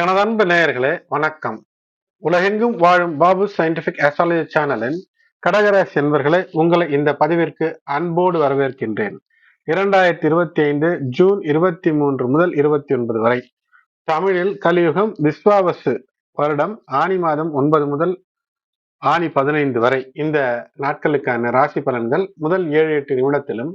எனது அன்பு நேயர்களே வணக்கம். உலகெங்கும் வாழும் பாபு சயின்டிபிக் அஸ்ட்ராலஜி சேனலின் கடகராசி என்பர்களே உங்களை இந்த பதிவிற்கு அன்போடு வரவேற்கின்றேன். இரண்டாயிரத்தி இருபத்தி ஐந்து ஜூன் இருபத்தி மூன்று முதல் இருபத்தி ஒன்பது வரை தமிழில் கலியுகம் விஸ்வாவசு வருடம் ஆணி மாதம் ஒன்பது முதல் ஆணி பதினைந்து வரை. இந்த நாட்களுக்கான ராசி பலன்கள் முதல் ஏழு எட்டு நிமிடத்திலும்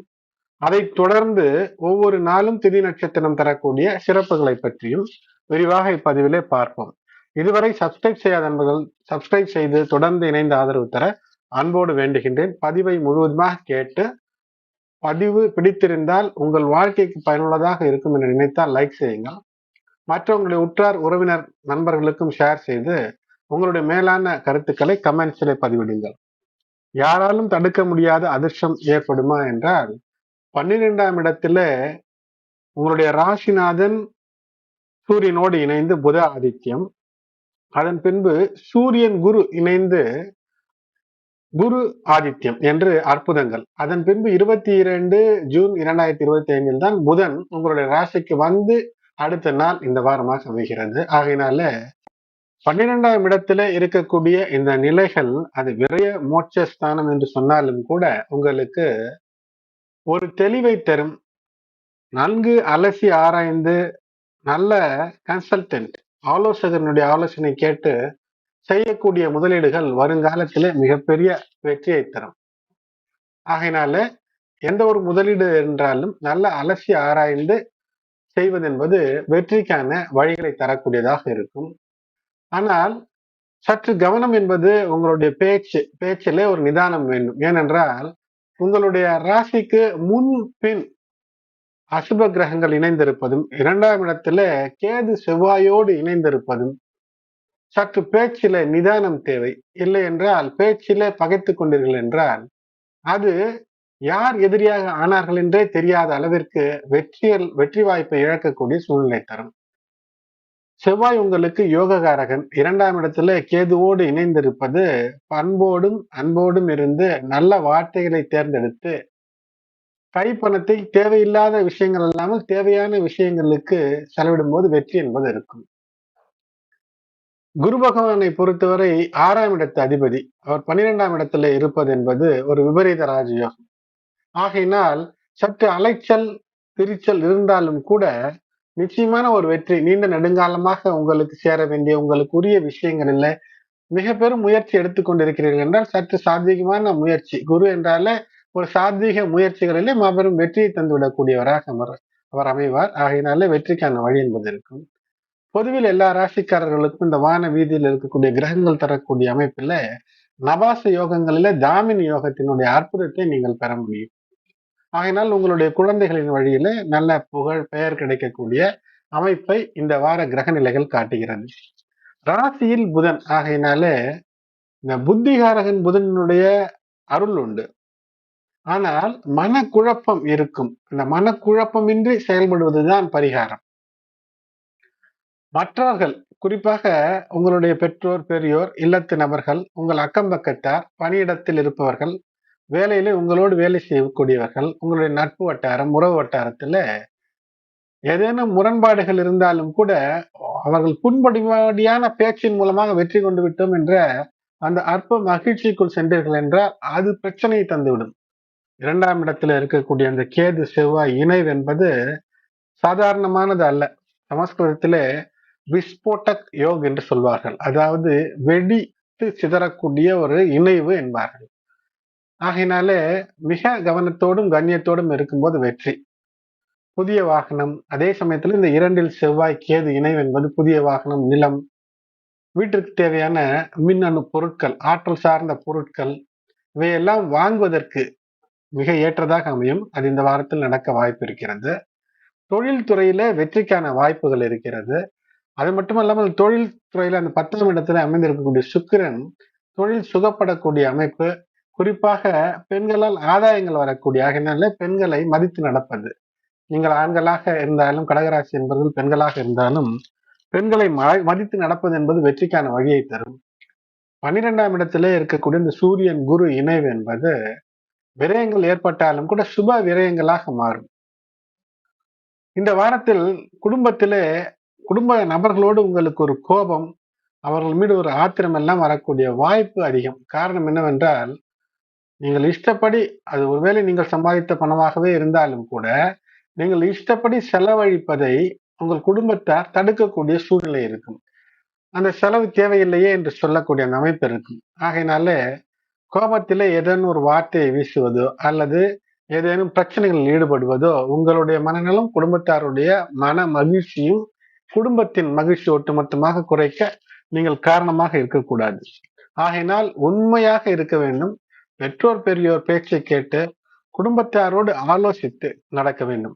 அதைத் தொடர்ந்து ஒவ்வொரு நாளும் திதி நட்சத்திரம் தரக்கூடிய சிறப்புகளை பற்றியும் விரிவாக இப்பதிவிலே பார்ப்போம். இதுவரை சப்ஸ்கிரைப் செய்யாத நண்பர்கள் சப்ஸ்கிரைப் செய்து தொடர்ந்து இணைந்து ஆதரவு தர அன்போடு வேண்டுகின்றேன். பதிவை முழுவதுமாக கேட்டு பதிவு பிடித்திருந்தால் உங்கள் வாழ்க்கைக்கு பயனுள்ளதாக இருக்கும் என்று நினைத்தால் லைக் செய்யுங்கள். மற்றவங்களுடைய உற்றார் உறவினர் நண்பர்களுக்கும் ஷேர் செய்து உங்களுடைய மேலான கருத்துக்களை கமெண்ட்ஸில் பதிவிடுங்கள். யாராலும் தடுக்க முடியாத அதிர்ஷ்டம் ஏற்படுமா என்றால் பன்னிரெண்டாம் இடத்துல உங்களுடைய ராசிநாதன் சூரியனோடு இணைந்து புத ஆதித்யம். அதன் பின்பு சூரியன் குரு இணைந்து குரு ஆதித்யம் என்று அற்புதங்கள். அதன் பின்பு இருபத்தி இரண்டு ஜூன் இரண்டாயிரத்தி இருபத்தி ஐந்தில் தான் புதன் உங்களுடைய ராசிக்கு வந்து அடுத்த நாள் இந்த வாரமாக அமைகிறது. ஆகையினால பன்னிரெண்டாம் இடத்துல இருக்கக்கூடிய இந்த நிலைகள் அது விரைய மோட்சஸ்தானம் என்று சொன்னாலும் கூட உங்களுக்கு ஒரு தெளிவை தரும். நன்கு அலசி ஆராய்ந்து நல்ல கன்சல்டன்ட் ஆலோசகனுடைய ஆலோசனை கேட்டு செய்யக்கூடிய முதலீடுகள் வருங்காலத்திலே மிகப்பெரிய வெற்றியை தரும். ஆகையினால எந்த ஒரு முதலீடு என்றாலும் நல்ல அலசி ஆராய்ந்து செய்வது என்பது வெற்றிக்கான வழிகளை தரக்கூடியதாக இருக்கும். ஆனால் சற்று கவனம் என்பது உங்களுடைய பேச்சு பேச்சிலே ஒரு நிதானம் வேண்டும். ஏனென்றால் உங்களுடைய ராசிக்கு முன் பின் அசுப கிரகங்கள் இணைந்திருப்பதும் இரண்டாம் இடத்துல கேது செவ்வாயோடு இணைந்திருப்பதும் சற்று பேச்சில நிதானம் தேவை. இல்லை என்றால் பேச்சில பகைத்து கொண்டீர்கள் என்றால் அது யார் எதிரியாக ஆனார்கள் என்றே தெரியாத அளவிற்கு வெற்றியல் வெற்றி வாய்ப்பை இழக்கக்கூடிய சூழ்நிலை தரும். செவ்வாய் உங்களுக்கு யோககாரகன். இரண்டாம் இடத்துல கேதுவோடு இணைந்திருப்பது பண்போடும் அன்போடும் இருந்து நல்ல வார்த்தைகளை தேர்ந்தெடுத்து கைப்பணத்தை தேவையில்லாத விஷயங்கள் இல்லாமல் தேவையான விஷயங்களுக்கு செலவிடும் போது வெற்றி என்பது இருக்கும். குரு பகவானை பொறுத்தவரை ஆறாம் இடத்து அதிபதி. அவர் பன்னிரெண்டாம் இடத்துல இருப்பது என்பது ஒரு விபரீத ராஜயோகம். ஆகையினால் சற்று அலைச்சல் பிரிச்சல் இருந்தாலும் கூட நிச்சயமான ஒரு வெற்றி நீண்ட நெடுங்காலமாக உங்களுக்கு சேர வேண்டிய உங்களுக்கு உரிய விஷயங்களில் மிக பெரும் முயற்சி எடுத்துக்கொண்டிருக்கிறீர்கள் என்றால் சற்று சாத்தியமான முயற்சி. குரு என்றாலே ஒரு சாத்வீக முயற்சிகளிலே மாபெரும் வெற்றியை தந்துவிடக்கூடியவராக அவர் அவர் அமைவார். ஆகையினாலே வெற்றிக்கான வழி என்பது இருக்கும். பொதுவில் எல்லா ராசிக்காரர்களுக்கும் இந்த வான வீதியில் இருக்கக்கூடிய கிரகங்கள் தரக்கூடிய அமைப்பில் நவாச யோகங்களில ஜாமீன் யோகத்தினுடைய அற்புதத்தை நீங்கள் பெற முடியும். ஆகையினால் உங்களுடைய குழந்தைகளின் வழியில நல்ல புகழ் பெயர் கிடைக்கக்கூடிய அமைப்பை இந்த வார கிரக நிலைகள் காட்டுகிறது. ராசியில் புதன். ஆகையினாலே இந்த புத்திகாரகன் புதனுடைய அருள் உண்டு. ஆனால் மனக்குழப்பம் இருக்கும். அந்த மனக்குழப்பமின்றி செயல்படுவதுதான் பரிகாரம். மற்றவர்கள் குறிப்பாக உங்களுடைய பெற்றோர் பெரியோர் இல்லத்து நபர்கள் உங்கள் அக்கம் பக்கத்தார் பணியிடத்தில் இருப்பவர்கள் வேலையில உங்களோடு வேலை செய்யக்கூடியவர்கள் உங்களுடைய நட்பு வட்டாரம் உறவு வட்டாரத்துல ஏதேனும் முரண்பாடுகள் இருந்தாலும் கூட அவர்கள் புண்படிவாடியான பேச்சின் மூலமாக வெற்றி கொண்டு விட்டோம் என்ற அந்த அற்ப மகிழ்ச்சிக்குள் சென்றீர்கள் என்றால் அது பிரச்சனையை தந்துவிடும். இரண்டாம் இடத்துல இருக்கக்கூடிய அந்த கேது செவ்வாய் இணைவு என்பது சாதாரணமானது அல்ல. சமஸ்கிருதத்திலே விஸ்போட்டக் யோக் என்று சொல்வார்கள். அதாவது வெடித்து சிதறக்கூடிய ஒரு இணைவு என்பார்கள். ஆகையினாலே மிக கவனத்தோடும் கண்ணியத்தோடும் இருக்கும்போது வெற்றி. புதிய வாகனம் அதே சமயத்தில் இந்த இரண்டில் செவ்வாய் கேது இணைவு என்பது புதிய வாகனம் நிலம் வீட்டிற்கு தேவையான மின்னணு பொருட்கள் ஆற்றல் சார்ந்த பொருட்கள் இவையெல்லாம் வாங்குவதற்கு மிக ஏற்றதாக அமையும். அது இந்த வாரத்தில் நடக்க வாய்ப்பு இருக்கிறது. தொழில் துறையில வெற்றிக்கான வாய்ப்புகள் இருக்கிறது. அது மட்டுமல்லாமல் தொழில் துறையில அந்த பத்தாம் இடத்துல அமைந்திருக்கக்கூடிய சுக்கிரன் தொழில் சுகப்படக்கூடிய அமைப்பு. குறிப்பாக பெண்களால் ஆதாயங்கள் வரக்கூடிய ஆகினால பெண்களை மதித்து நடப்பது. நீங்கள் ஆண்களாக இருந்தாலும் கடகராசி என்பவர்கள் பெண்களாக இருந்தாலும் பெண்களை மதித்து நடப்பது என்பது வெற்றிக்கான வழியை தரும். பன்னிரெண்டாம் இடத்திலே இருக்கக்கூடிய இந்த சூரியன் குரு இணைவு என்பது விரயங்கள் ஏற்பட்டாலும் கூட சுப விரயங்களாக மாறும். இந்த வாரத்தில் குடும்பத்திலே குடும்ப நபர்களோடு உங்களுக்கு ஒரு கோபம் அவர்கள் மீது ஒரு ஆத்திரம் எல்லாம் வரக்கூடிய வாய்ப்பு அதிகம். காரணம் என்னவென்றால் நீங்கள் இஷ்டப்படி அது ஒருவேளை நீங்கள் சம்பாதித்த பணமாகவே இருந்தாலும் கூட நீங்கள் இஷ்டப்படி செலவழிப்பதை உங்கள் குடும்பத்தார் தடுக்கக்கூடிய சூழ்நிலை இருக்கும். அந்த செலவு தேவையில்லையே என்று சொல்லக்கூடிய அந்த அமைப்பு இருக்கும். ஆகையினால கோபத்திலே ஏதேனும் ஒரு வார்த்தையை வீசுவதோ அல்லது ஏதேனும் பிரச்சனைகளில் ஈடுபடுவதோ உங்களுடைய மனநலம் குடும்பத்தாருடைய மன மகிழ்ச்சியும் குடும்பத்தின் மகிழ்ச்சி ஒட்டுமொத்தமாக குறைக்க நீங்கள் காரணமாக இருக்கக்கூடாது. ஆகையினால் உண்மையாக இருக்க வேண்டும். பெற்றோர் பெரியோர் பேச்சை கேட்டு குடும்பத்தாரோடு ஆலோசித்து நடக்க வேண்டும்.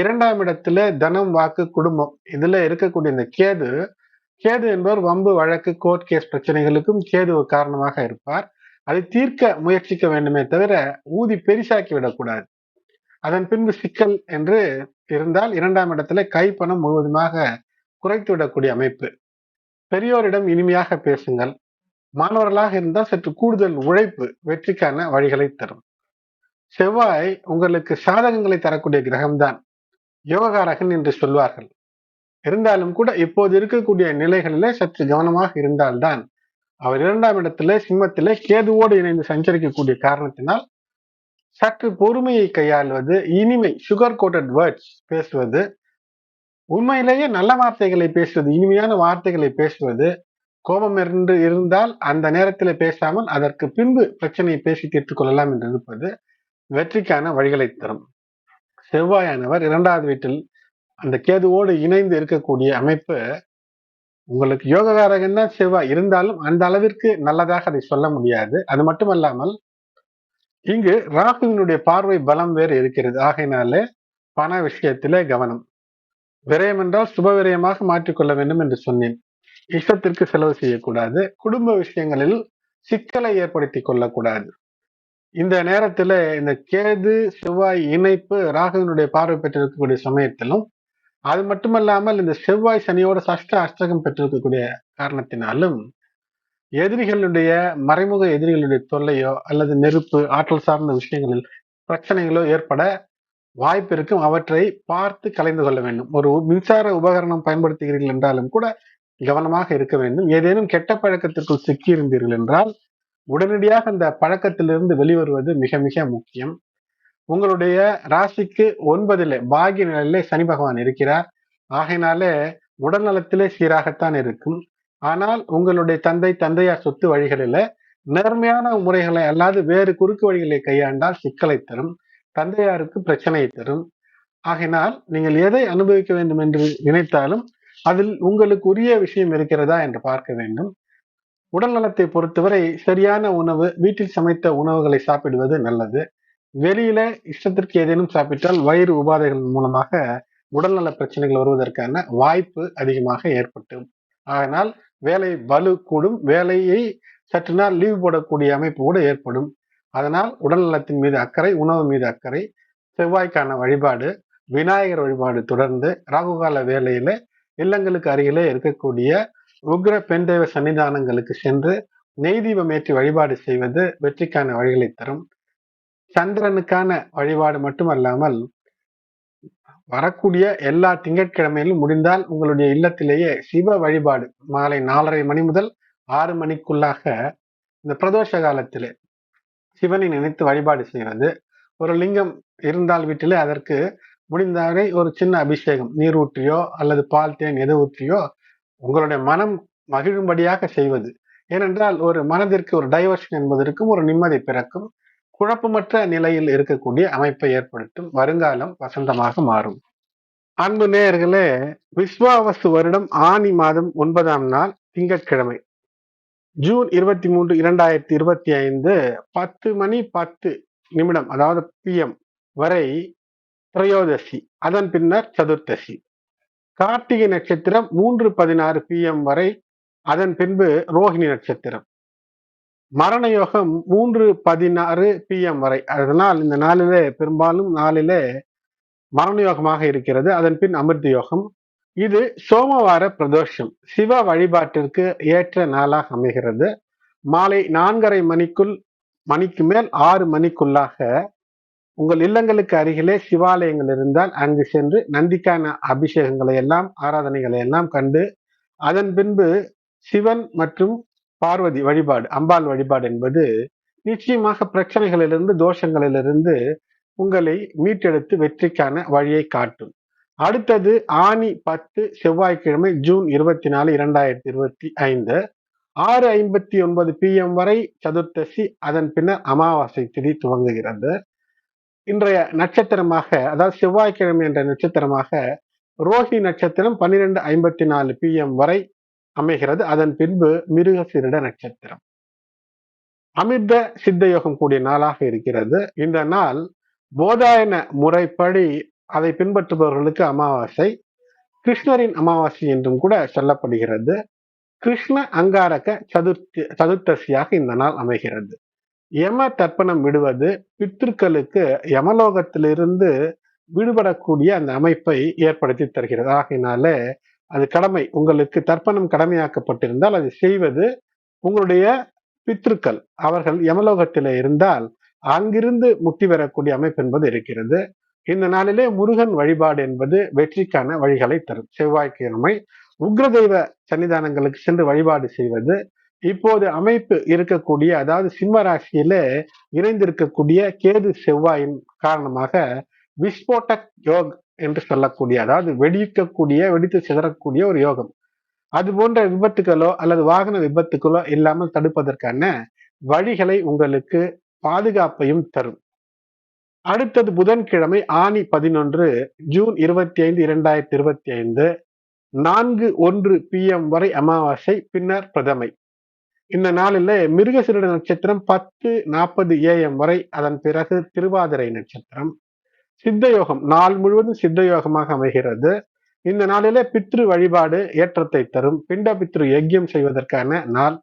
இரண்டாம் இடத்துல தனம் வாக்கு குடும்பம் இதுல இருக்கக்கூடிய இந்த கேது கேது என்பவர் வம்பு வழக்கு கோர்ட் கேஸ் பிரச்சனைகளுக்கும் கேது ஒரு காரணமாக இருப்பார். அதை தீர்க்க முயற்சிக்க வேண்டுமே தவிர ஊதி பெரிசாக்கி விடக்கூடாது. அதன் பின்பு சிக்கல் என்று இருந்தால் இரண்டாம் இடத்துல கைப்பணம் முழுவதுமாக குறைத்து விடக்கூடிய அமைப்பு. பெரியோரிடம் இனிமையாக பேசுங்கள். மாணவர்களாக இருந்தால் சற்று கூடுதல் உழைப்பு வெற்றிக்கான வழிகளை தரும். செவ்வாய் உங்களுக்கு சாதகங்களை தரக்கூடிய கிரகம்தான். யோகாரகன் என்று சொல்வார்கள். இருந்தாலும் கூட இப்போது இருக்கக்கூடிய நிலைகளிலே சற்று கவனமாக இருந்தால்தான் அவர் இரண்டாம் இடத்திலே சிம்மத்திலே கேதுவோடு இணைந்து சஞ்சரிக்கக்கூடிய காரணத்தினால் சற்று பொறுமையை கையாள்வது இனிமை சுகர் கோட்டட் வேர்ட்ஸ் பேசுவது உண்மையிலேயே நல்ல வார்த்தைகளை பேசுவது இனிமையான வார்த்தைகளை பேசுவது கோபம் என்று இருந்தால் அந்த நேரத்தில் பேசாமல் அதற்கு பின்பு பிரச்சனையை பேசி தீர்த்து கொள்ளலாம் என்று இருப்பது வெற்றிக்கான வழிகளை தரும். செவ்வாயானவர் இரண்டாவது வீட்டில் அந்த கேதுவோடு இணைந்து இருக்கக்கூடிய அமைப்பு உங்களுக்கு யோககாரகன் தான் செவ்வாய் இருந்தாலும் அந்த அளவிற்கு நல்லதாக அதை சொல்ல முடியாது. அது மட்டுமல்லாமல் இங்கு ராகுவினுடைய பார்வை பலம் வேறு இருக்கிறது. ஆகையினாலே பண விஷயத்திலே கவனம். விரயம் என்றால் சுப விரயமாக மாற்றிக்கொள்ள வேண்டும் என்று சொன்னேன். இஷ்டத்திற்கு செலவு செய்யக்கூடாது. குடும்ப விஷயங்களில் சிக்கலை ஏற்படுத்தி கொள்ளக்கூடாது. இந்த நேரத்துல இந்த கேது செவ்வாய் இணைப்பு ராகுவினுடைய பார்வை பெற்றிருக்கக்கூடிய சமயத்திலும் அது மட்டுமல்லாமல் இந்த செவ்வாய் சனியோட சஷ்ட அஷ்டகம் பெற்றிருக்கக்கூடிய காரணத்தினாலும் எதிரிகளுடைய மறைமுக எதிரிகளுடைய தொல்லையோ அல்லது நெருப்பு ஆற்றல் சார்ந்த விஷயங்களில் பிரச்சனைகளோ ஏற்பட வாய்ப்பு இருக்கும். அவற்றை பார்த்து கலைந்து கொள்ள வேண்டும். ஒரு மின்சார உபகரணம் பயன்படுத்துகிறீர்கள் என்றாலும் கூட கவனமாக இருக்க வேண்டும். ஏதேனும் கெட்ட பழக்கத்திற்குள் சிக்கியிருந்தீர்கள் என்றால் உடனடியாக அந்த பழக்கத்திலிருந்து வெளிவருவது மிக மிக முக்கியம். உங்களுடைய ராசிக்கு ஒன்பதிலே பாகிய நிலையிலே சனி பகவான் இருக்கிறார். ஆகையினாலே உடல் நலத்திலே சீராகத்தான் இருக்கும். ஆனால் உங்களுடைய தந்தை தந்தையார் சொத்து வழிகளில நேர்மையான முறைகளை அல்லாது வேறு குறுக்கு வழிகளை கையாண்டால் சிக்கலை தரும். தந்தையாருக்கு பிரச்சனையை தரும். ஆகையினால் நீங்கள் எதை அனுபவிக்க வேண்டும் என்று நினைத்தாலும் அதில் உங்களுக்கு உரிய விஷயம் இருக்கிறதா என்று பார்க்க வேண்டும். உடல் நலத்தை பொறுத்தவரை சரியான உணவு வீட்டில் சமைத்த உணவுகளை சாப்பிடுவது நல்லது. வெளியில இஷ்டத்திற்கு ஏதேனும் சாப்பிட்டால் வயிறு உபாதைகள் மூலமாக உடல்நல பிரச்சனைகள் வருவதற்கான வாய்ப்பு அதிகமாக ஏற்பட்டும். அதனால் வேலை வலு கூடும் வேலையை சற்று நாள் லீவ் போடக்கூடிய அமைப்பு கூட ஏற்படும். அதனால் உடல் நலத்தின் மீது அக்கறை உணவு மீது அக்கறை செவ்வாய்க்கான வழிபாடு விநாயகர் வழிபாடு தொடர்ந்து ராகுகால வேலையில இல்லங்களுக்கு அருகிலே இருக்கக்கூடிய உக்ர பெண் தெய்வ சன்னிதானங்களுக்கு சென்று நெய் தீபம் ஏற்றி வழிபாடு செய்வது வெற்றிக்கான வழிகளை தரும். சந்திரனுக்கான வழிபாடு மட்டுமல்லாமல் வரக்கூடிய எல்லா திங்கட்கிழமையிலும் முடிந்தால் உங்களுடைய இல்லத்திலேயே சிவ வழிபாடு. மாலை நாலரை மணி முதல் ஆறு மணிக்குள்ளாக இந்த பிரதோஷ காலத்திலே சிவனை நினைத்து வழிபாடு செய்வது. ஒரு லிங்கம் இருந்தால் வீட்டிலே அதற்கு முடிந்தவரை ஒரு சின்ன அபிஷேகம். நீர் ஊற்றியோ அல்லது பால் தேன் எது ஊற்றியோ உங்களுடைய மனம் மகிழும்படியாக செய்வது. ஏனென்றால் ஒரு மனதிற்கு ஒரு டைவர்ஷன் என்பதற்கும் ஒரு நிம்மதி பிறக்கும். குழப்பமற்ற நிலையில் இருக்கக்கூடிய அமைப்பை ஏற்படுத்தும் வருங்காலம் வசந்தமாக மாறும். அன்பு நேயர்களே விஸ்வாவசு வருடம் ஆனி மாதம் ஒன்பதாம் நாள் திங்கட்கிழமை. ஜூன் இருபத்தி மூன்று இரண்டாயிரத்தி இருபத்தி ஐந்து பத்து மணி பத்து நிமிடம் அதாவது பிஎம் வரை திரையோதசி அதன் பின்னர் சதுர்த்தசி. கார்த்திகை நட்சத்திரம் மூன்று பதினாறு பிஎம் வரை அதன் பின்பு ரோஹிணி நட்சத்திரம். மரண யோகம் மூன்று பதினாறு பிஎம் வரை. அதனால் இந்த நாளிலே பெரும்பாலும் நாளிலே மரண யோகமாக இருக்கிறது. அதன் பின் அமிர்த யோகம். இது சோமவார பிரதோஷம். சிவ வழிபாட்டிற்கு ஏற்ற நாளாக அமைகிறது. மாலை நான்கரை மணிக்குள் மணிக்கு மேல் ஆறு மணிக்குள்ளாக உங்கள் இல்லங்களுக்கு அருகிலே சிவாலயங்கள் இருந்தால் அங்கு சென்று நந்திக்கான அபிஷேகங்களை எல்லாம் ஆராதனைகளை எல்லாம் கண்டு அதன் பின்பு சிவன் மற்றும் பார்வதி வழிபாடு அம்பாள் வழிபாடு என்பது நிச்சயமாக பிரச்சனைகளிலிருந்து தோஷங்களிலிருந்து உங்களை மீட்டெடுத்து வெற்றிக்கான வழியை காட்டும். அடுத்தது ஆணி பத்து செவ்வாய்க்கிழமை ஜூன் இருபத்தி நாலு இரண்டாயிரத்தி இருபத்தி ஐந்து. ஆறு ஐம்பத்தி ஒன்பது பிஎம் வரை சதுர்த்தசி அதன் பின்னர் அமாவாசை திதி துவங்குகிறது. இன்றைய நட்சத்திரமாக அதாவது செவ்வாய்க்கிழமை என்ற நட்சத்திரமாக ரோஹி நட்சத்திரம் பன்னிரெண்டு ஐம்பத்தி நாலு பிஎம் வரை அமைகிறது. அதன் பின்பு மிருகசிரிட நட்சத்திரம். அமிர்த சித்த யோகம் கூடிய நாளாக இருக்கிறது. இந்த நாள் போதாயன முறைப்படி அதை பின்பற்றுபவர்களுக்கு அமாவாசை கிருஷ்ணரின் அமாவாசை என்றும் கூட சொல்லப்படுகிறது. கிருஷ்ண அங்காரக சதுர்த்தி சதுர்த்தசியாக இந்த நாள் அமைகிறது. யம தர்ப்பணம் விடுவது பித்திருக்களுக்கு யமலோகத்திலிருந்து விடுபடக்கூடிய அந்த அமைப்பை ஏற்படுத்தி தருகிறது. ஆகையினால அது கடமை. உங்களுக்கு தர்ப்பணம் கடமையாக்கப்பட்டிருந்தால் அதை செய்வது உங்களுடைய பித்ருக்கள். அவர்கள் யமலோகத்திலே இருந்தால் அங்கிருந்து முக்தி பெறக்கூடிய அமைப்பு என்பது இருக்கிறது. இந்த நாளிலே முருகன் வழிபாடு என்பது வெற்றிக்கான வழிகளை தரும். செவ்வாய்க்கிழமை உக்ரதெய்வ சன்னிதானங்களுக்கு சென்று வழிபாடு செய்வது. இப்போது அமைப்பு இருக்கக்கூடிய அதாவது சிம்ம ராசியிலே இணைந்திருக்கக்கூடிய கேது செவ்வாயின் காரணமாக விஸ்போட்டக் யோக் என்று சொல்லக்கூடிய அதாவது வெடிக்கக்கூடிய வெடித்து சிதறக்கூடிய ஒரு யோகம். அது போன்ற விபத்துகளோ அல்லது வாகன விபத்துகளோ இல்லாமல் தடுப்பதற்கான வழிகளை உங்களுக்கு பாதுகாப்பையும் தரும். அடுத்தது புதன்கிழமை ஆணி பதினொன்று ஜூன் இருபத்தி ஐந்து இரண்டாயிரத்தி இருபத்தி ஐந்து நான்கு ஒன்று பி எம் வரை அமாவாசை பின்னர் பிரதமை. இந்த நாளில் மிருகசிருட நட்சத்திரம் பத்து நாற்பது ஏஎம் வரை அதன் பிறகு திருவாதிரை நட்சத்திரம். சித்த யோகம் நாள் முழுவதும் சித்த யோகமாக அமைகிறது. இந்த நாளிலே பித்ரு வழிபாடு ஏற்றத்தை தரும். பிண்ட பித்ரு யஜ்யம் செய்வதற்கான நாள்.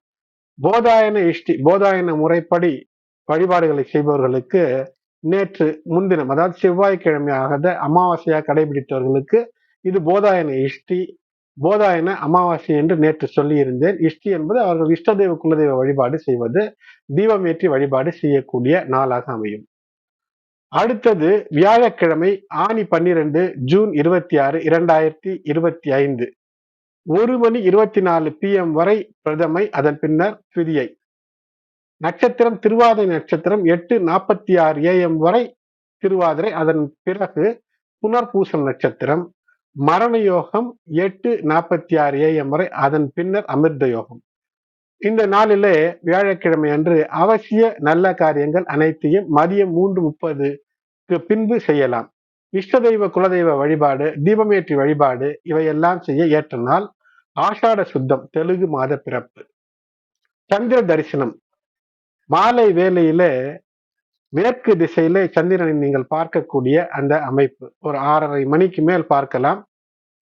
போதாயன இஷ்டி போதாயன முறைப்படி வழிபாடுகளை செய்பவர்களுக்கு நேற்று முன்தினம் அதாவது செவ்வாய்க்கிழமையாக அமாவாசையாக கடைபிடித்தவர்களுக்கு இது போதாயன இஷ்டி போதாயன அமாவாசை என்று நேற்று சொல்லியிருந்தேன். இஷ்டி என்பது அவர்கள் இஷ்டதெய்வ குலதெய்வ வழிபாடு செய்வது தீபம் ஏற்றி வழிபாடு செய்யக்கூடிய நாளாக அமையும். அடுத்தது வியாழக்கிழமை ஆணி பன்னிரண்டு ஜூன் இருபத்தி ஆறு இரண்டாயிரத்தி இருபத்தி ஐந்து ஒரு மணி இருபத்தி நாலு பி எம் வரை பிரதமை அதன் பின்னர் பிரியை நட்சத்திரம் திருவாதிரை நட்சத்திரம் எட்டு நாற்பத்தி ஆறு ஏஎம் வரை திருவாதிரை அதன் பிறகு புனர்பூசம் நட்சத்திரம். மரண யோகம் எட்டு நாற்பத்தி ஆறு ஏஎம் வரை அதன் பின்னர் அமிர்த யோகம். இந்த நாளிலே வியாழக்கிழமை அன்று அவசிய நல்ல காரியங்கள் அனைத்தையும் மதியம் மூன்று முப்பதுக்கு பின்பு செய்யலாம். இஷ்ட தெய்வ குலதெய்வ வழிபாடு தீபமேற்றி வழிபாடு இவையெல்லாம் செய்ய ஏற்ற நாள் ஆஷாட சுத்தம் தெலுங்கு மாத பிறப்பு. சந்திர தரிசனம். மாலை வேலையில மேற்கு திசையில சந்திரனை நீங்கள் பார்க்கக்கூடிய அந்த அமைப்பு. ஒரு ஆறரை மணிக்கு மேல் பார்க்கலாம்.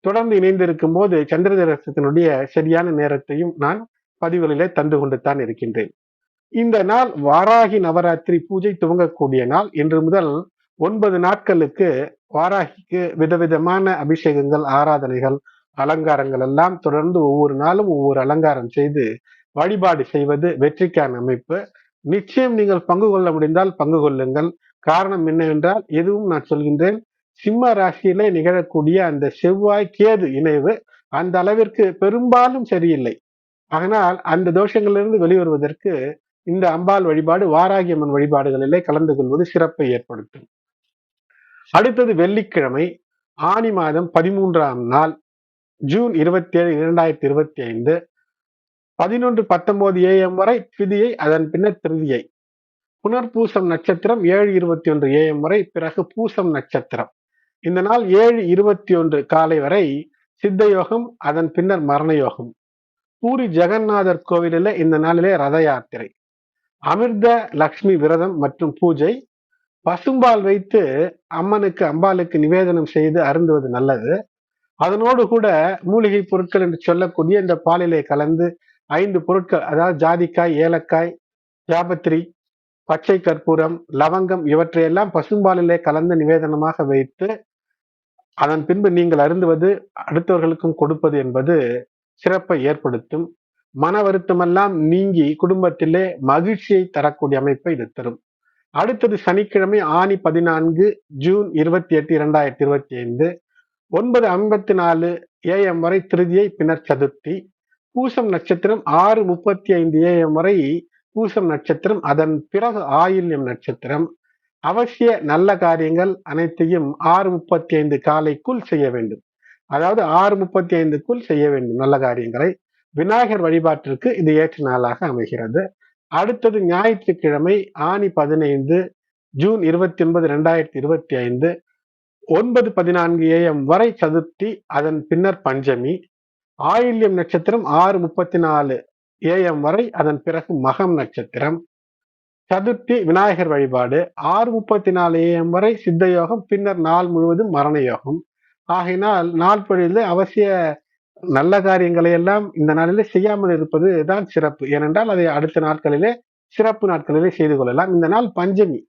தொடர்ந்து இணைந்திருக்கும் போது சந்திர தரிசனத்தினுடைய சரியான நேரத்தையும் நான் பதிவுகளிலே தந்து கொண்டு தான் இருக்கின்றேன். இந்த நாள் வாராகி நவராத்திரி பூஜை துவங்கக்கூடிய நாள். இன்று முதல் ஒன்பது நாட்களுக்கு வாராகிக்கு விதவிதமான அபிஷேகங்கள் ஆராதனைகள் அலங்காரங்கள் எல்லாம் தொடர்ந்து ஒவ்வொரு நாளும் ஒவ்வொரு அலங்காரம் செய்து வழிபாடு செய்வது வெற்றிக்கான அமைப்பு. நிச்சயம் நீங்கள் பங்கு கொள்ள முடிந்தால் பங்கு கொள்ளுங்கள். காரணம் என்னவென்றால் எதுவும் நான் சொல்கின்றேன். சிம்ம ராசியிலே நிகழக்கூடிய அந்த செவ்வாய் கேது இணைவு அந்த அளவிற்கு பெரும்பாலும் சரியில்லை. அதனால் அந்த தோஷங்களிலிருந்து வெளிவருவதற்கு இந்த அம்பாள் வழிபாடு வாராகியம்மன் வழிபாடுகளிலே கலந்து கொள்வது சிறப்பை ஏற்படுத்தும். அடுத்தது வெள்ளிக்கிழமை ஆணி மாதம் பதிமூன்றாம் நாள் ஜூன் இருபத்தி ஏழு இரண்டாயிரத்தி இருபத்தி ஐந்து பதினொன்று பத்தொன்பது ஏஎம் வரை திதியை அதன் பின்னர் திருதியை. புனர்பூசம் நட்சத்திரம் ஏழு இருபத்தி ஒன்று ஏஎம் வரை பிறகு பூசம் நட்சத்திரம். இந்த நாள் ஏழு இருபத்தி ஒன்று காலை வரை சித்த யோகம் அதன் பின்னர் மரண யோகம். பூரி ஜெகநாதர் கோவிலில் இந்த நாளிலே ரத யாத்திரை. அமிர்த லக்ஷ்மி விரதம் மற்றும் பூஜை. பசும்பால் வைத்து அம்மனுக்கு அம்பாளுக்கு நிவேதனம் செய்து அருந்துவது நல்லது. அதனோடு கூட மூலிகை பொருட்கள் என்று சொல்லக்கூடிய இந்த பாலிலே கலந்து ஐந்து பொருட்கள் அதாவது ஜாதிக்காய் ஏலக்காய் ஜாபத்திரி பச்சை கற்பூரம் லவங்கம் இவற்றையெல்லாம் பசும்பாலிலே கலந்து நிவேதனமாக வைத்து அதன் பின்பு நீங்கள் அருந்துவது அடுத்தவர்களுக்கும் கொடுப்பது என்பது சிறப்பை ஏற்படுத்தும். மன வருத்தமெல்லாம் நீங்கி குடும்பத்திலே மகிழ்ச்சியை தரக்கூடிய அமைப்பை இது தரும். அடுத்தது சனிக்கிழமை ஆணி பதினான்கு ஜூன் இருபத்தி எட்டு இரண்டாயிரத்தி இருபத்தி ஐந்து ஒன்பது ஐம்பத்தி நாலு ஏஎம் வரை திருதியை பின்னர் சதுர்த்தி பூசம் நட்சத்திரம் ஆறு முப்பத்தி ஐந்து ஏஎம் வரை பூசம் நட்சத்திரம் அதன் பிறகு ஆயில்யம் நட்சத்திரம். அவசிய நல்ல காரியங்கள் அனைத்தையும் ஆறு முப்பத்தி ஐந்து காலைக்குள் செய்ய வேண்டும். அதாவது ஆறு முப்பத்தி ஐந்துக்குள் செய்ய வேண்டும். நல்ல காரியங்களை. விநாயகர் வழிபாட்டிற்கு இது ஏற்ற நாளாக அமைகிறது. அடுத்தது ஞாயிற்றுக்கிழமை ஆணி பதினைந்து ஜூன் இருபத்தி ஒன்பது ரெண்டாயிரத்தி இருபத்தி ஐந்து ஒன்பது பதினான்கு ஏஎம் வரை சதுர்த்தி அதன் பின்னர் பஞ்சமி ஆயில்யம் நட்சத்திரம் ஆறு முப்பத்தி நாலு ஏஎம் வரை அதன் பிறகு மகம் நட்சத்திரம். சதுர்த்தி விநாயகர் வழிபாடு ஆறு முப்பத்தி நாலு ஏஎம் வரை சித்த யோகம் பின்னர் நாள் முழுவதும் மரண யோகம். ஆகையினால் நாள் பொழுது அவசிய நல்ல காரியங்களை எல்லாம் இந்த நாளிலே செய்யாமல் இருப்பது தான் சிறப்பு. ஏனென்றால் அதை அடுத்த நாட்களிலே சிறப்பு நாட்களிலே செய்து கொள்ளலாம். இந்த நாள் பஞ்சமி.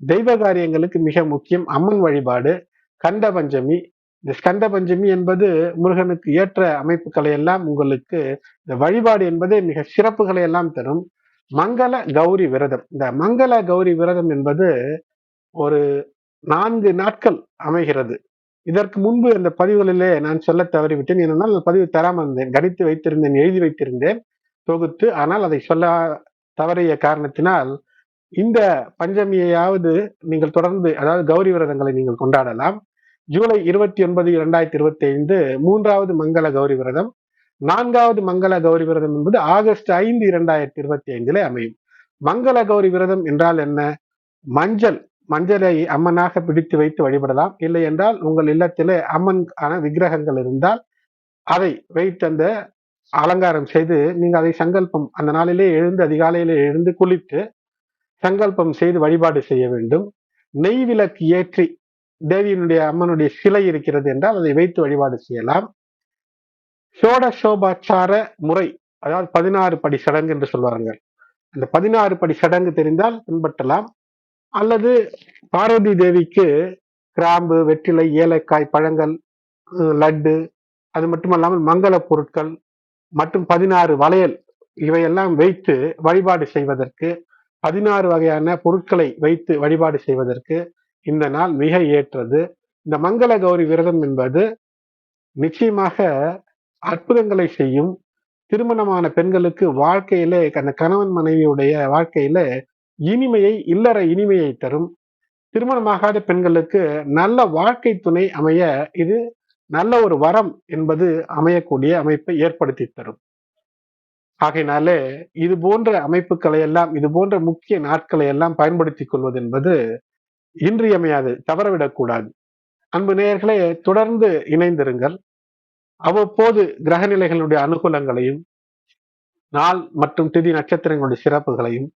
தெய்வ காரியங்களுக்கு மிக முக்கியம். அம்மன் வழிபாடு கண்ட பஞ்சமி. இந்த ஸ்கந்த பஞ்சமி என்பது முருகனுக்கு ஏற்ற அமைப்புகளை எல்லாம் உங்களுக்கு இந்த வழிபாடு என்பதே மிக சிறப்புகளை எல்லாம் தரும். மங்கள கௌரி விரதம். இந்த மங்கள கௌரி விரதம் என்பது ஒரு நான்கு நாட்கள் அமைகிறது. இதற்கு முன்பு இந்த பதிவுகளிலே நான் சொல்ல தவறிவிட்டேன். ஏனென்றால் பதிவு தராமல் இருந்தேன். கணித்து வைத்திருந்தேன் எழுதி வைத்திருந்தேன் தொகுத்து. ஆனால் அதை சொல்ல தவறிய காரணத்தினால் இந்த பஞ்சமியையாவது நீங்கள் தொடர்ந்து அதாவது கௌரி விரதங்களை நீங்கள் கொண்டாடலாம். ஜூலை இருபத்தி ஒன்பது இரண்டாயிரத்தி இருபத்தி ஐந்து மூன்றாவது மங்கள கௌரி விரதம். நான்காவது மங்கள கௌரி விரதம் என்பது ஆகஸ்ட் ஐந்து இரண்டாயிரத்தி இருபத்தி ஐந்திலே அமையும். மங்கள கௌரி விரதம் என்றால் என்ன? மஞ்சள். மஞ்சளை அம்மனாக பிடித்து வைத்து வழிபடலாம். இல்லை என்றால் உங்கள் இல்லத்திலே அம்மன் விக்கிரகங்கள் இருந்தால் அதை வைத்து அந்த அலங்காரம் செய்து நீங்கள் அதை சங்கல்பம் அந்த நாளிலே எழுந்து அதிகாலையிலே எழுந்து குளித்து சங்கல்பம் செய்து வழிபாடு செய்ய வேண்டும். நெய் விளக்கு ஏற்றி தேவியினுடைய அம்மனுடைய சிலை இருக்கிறது என்றால் அதை வைத்து வழிபாடு செய்யலாம். சோடசோபாச்சார முறை அதாவது பதினாறு படி சடங்கு என்று சொல்வார்கள். அந்த பதினாறு படி சடங்கு தெரிந்தால் பின்பற்றலாம். அல்லது பார்வதி தேவிக்கு கிராம்பு வெற்றிலை ஏலக்காய் பழங்கள் லட்டு அது மட்டுமல்லாமல் மங்கள பொருட்கள் மற்றும் பதினாறு வளையல் இவையெல்லாம் வைத்து வழிபாடு செய்வதற்கு பதினாறு வகையான பொருட்களை வைத்து வழிபாடு செய்வதற்கு இந்த நாள் மிக ஏற்றது. இந்த மங்கள கௌரி விரதம் என்பது நிச்சயமாக அற்புதங்களை செய்யும். திருமணமான பெண்களுக்கு வாழ்க்கையிலே அந்த கணவன் மனைவியுடைய வாழ்க்கையில இனிமையை இல்லற இனிமையை தரும். திருமணமாகாத பெண்களுக்கு நல்ல வாழ்க்கை துணை அமைய இது நல்ல ஒரு வரம் என்பது அமையக்கூடிய அமைப்பை ஏற்படுத்தி தரும். ஆகையினாலே இது போன்ற அமைப்புகளை எல்லாம் இது போன்ற முக்கிய நாட்களை எல்லாம் பயன்படுத்திக் கொள்வது என்பது இன்றியமையாது தவறவிடக்கூடாது அன்பு நேயர்களே தொடர்ந்து இணைந்திருங்கள். அவ்வப்போது கிரகநிலைகளுடைய அனுகூலங்களையும் நாள் மற்றும் திதி நட்சத்திரங்களுடைய சிறப்புகளையும்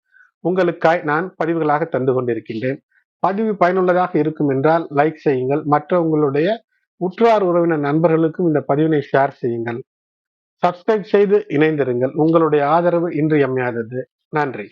உங்களுக்காய் நான் பதிவுகளாக தந்து கொண்டிருக்கின்றேன். பதிவு பயனுள்ளதாக இருக்கும் என்றால் லைக் செய்யுங்கள். மற்ற உங்களுடைய உற்றார் உறவினர் நண்பர்களுக்கும் இந்த பதிவினை ஷேர் செய்யுங்கள். சப்ஸ்கிரைப் செய்து இணைந்திருங்கள். உங்களுடைய ஆதரவு இன்றியமையாதது. நன்றி.